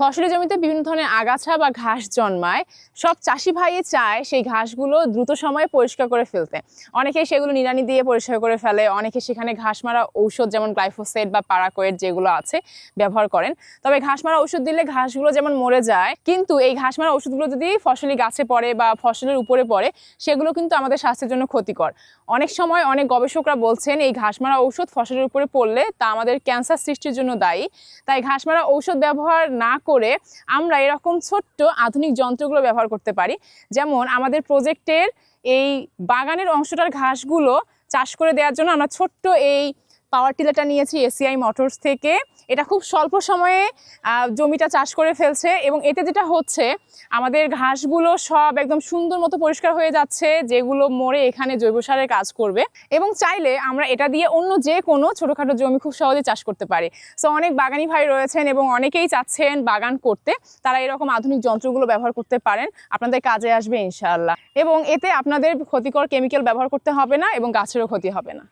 ফসলি জমিতে বিভিন্ন ধরনের আগাছা বা ঘাস জন্মায়। সব চাষি ভাই চায় সেই ঘাসগুলো দ্রুত সময়ে পরিষ্কার করে ফেলতে। অনেকে সেগুলো নিড়ানি দিয়ে পরিষ্কার করে ফেলে, অনেকে সেখানে ঘাস মারা ঔষধ যেমন গ্লাইফোসেট বা পারাকোয়েট যেগুলো আছে ব্যবহার করেন। তবে ঘাস মারা ওষুধ দিলে ঘাসগুলো যেমন মরে যায়, কিন্তু এই ঘাস মারা ওষুধগুলো যদি ফসলি গাছে পড়ে বা ফসলের উপরে পড়ে, সেগুলো কিন্তু আমাদের স্বাস্থ্যের জন্য ক্ষতিকর। অনেক সময় অনেক গবেষকরা বলছেন, এই ঘাস মারা ঔষধ ফসলের উপরে পড়লে তা আমাদের ক্যান্সার সৃষ্টির জন্য দায়ী। তাই ঘাস মারা ঔষধ ব্যবহার না করে আমরা এরকম ছোট্ট আধুনিক যন্ত্রগুলো ব্যবহার করতে পারি। যেমন আমাদের প্রজেক্টের এই বাগানের অংশটার ঘাসগুলো চাষ করে দেওয়ার জন্য আমরা ছোট্ট এই পাওয়ার টিলারটা নিয়েছি এসিআই মোটরস থেকে। এটা খুব স্বল্প সময়ে জমিটা চাষ করে ফেলছে এবং এতে যেটা হচ্ছে, আমাদের ঘাসগুলো সব একদম সুন্দর মতো পরিষ্কার হয়ে যাচ্ছে, যেগুলো মরে এখানে জৈব সারের কাজ করবে। এবং চাইলে আমরা এটা দিয়ে অন্য যে কোনো ছোটোখাটো জমি খুব সহজে চাষ করতে পারি। সো অনেক বাগানি ভাই রয়েছেন এবং অনেকেই চাচ্ছেন বাগান করতে। তারা এরকম আধুনিক যন্ত্রগুলো ব্যবহার করতে পারেন। আপনাদের কাজে আসবে ইনশাআল্লাহ। এবং এতে আপনাদের ক্ষতিকর কেমিক্যাল ব্যবহার করতে হবে না এবং গাছেরও ক্ষতি হবে না।